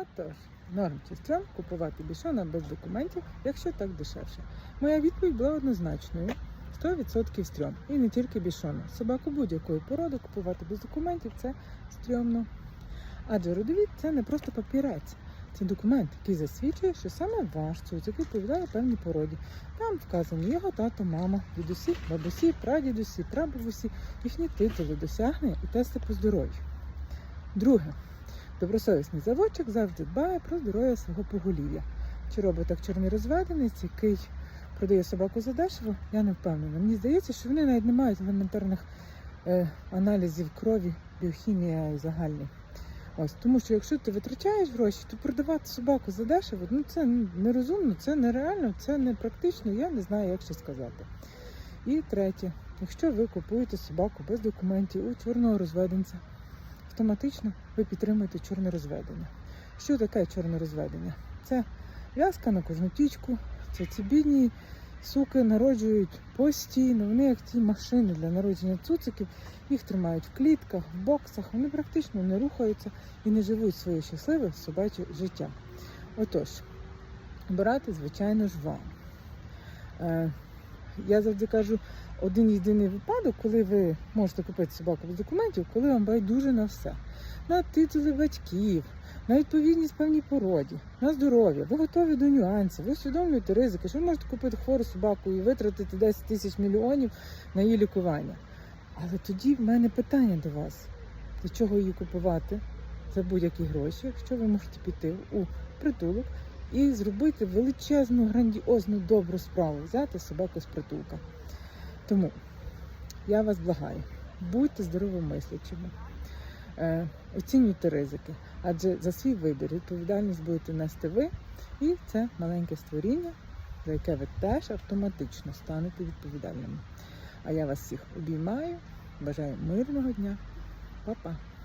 Отож, норм чи стрьом купувати бішона без документів, якщо так дешевше. Моя відповідь була однозначною. 100% стрьом. І не тільки бішона. Собаку будь-якої породи купувати без документів це стрьомно. Адже родовід це не просто папірець. Це документ, який засвідчує, що саме ваш цуцик відповідає певній породі. Там вказані його тато, мама, дідусі, бабусі, прадідусі, прабабусі, їхні титули, досягнення і тести по здоров'ю. Друге, добросовісний заводчик завжди дбає про здоров'я свого поголів'я. Чи робить так чорний розведенець, який продає собаку задешево, я не впевнена. Мені здається, що вони навіть не мають елементарних е, аналізів крові, біохімія і загальний. Ось, тому що якщо ти витрачаєш гроші, то продавати собаку задешево, ну це нерозумно, це нереально, це не практично, я не знаю, як ще сказати. І третє, якщо ви купуєте собаку без документів у чорного розведенця, автоматично ви підтримуєте чорне розведення. Що таке чорне розведення? Це в'язка на кожну тічку, це ці бідні суки народжують постійно. Вони як ті машини для народження цуциків, їх тримають в клітках, в боксах, вони практично не рухаються і не живуть своє щасливе собаче життя. Отож, обирати, звичайно ж, вам. Е, я завжди кажу, один єдиний випадок, коли ви можете купити собаку без документів, коли вам байдуже на все. На титули батьків, на відповідність певній породі, на здоров'я. Ви готові до нюансів, ви усвідомлюєте ризики, що ви можете купити хвору собаку і витратити 10 тисяч мільйонів на її лікування. Але тоді в мене питання до вас: для чого її купувати за будь-які гроші, якщо ви можете піти у притулок і зробити величезну, грандіозну добру справу, взяти собаку з притулка. Тому я вас благаю, будьте здоровомислячими, е, оцінюйте ризики, адже за свій вибір відповідальність будете нести ви, і це маленьке створіння, за яке ви теж автоматично станете відповідальними. А я вас всіх обіймаю, бажаю мирного дня, Па-па!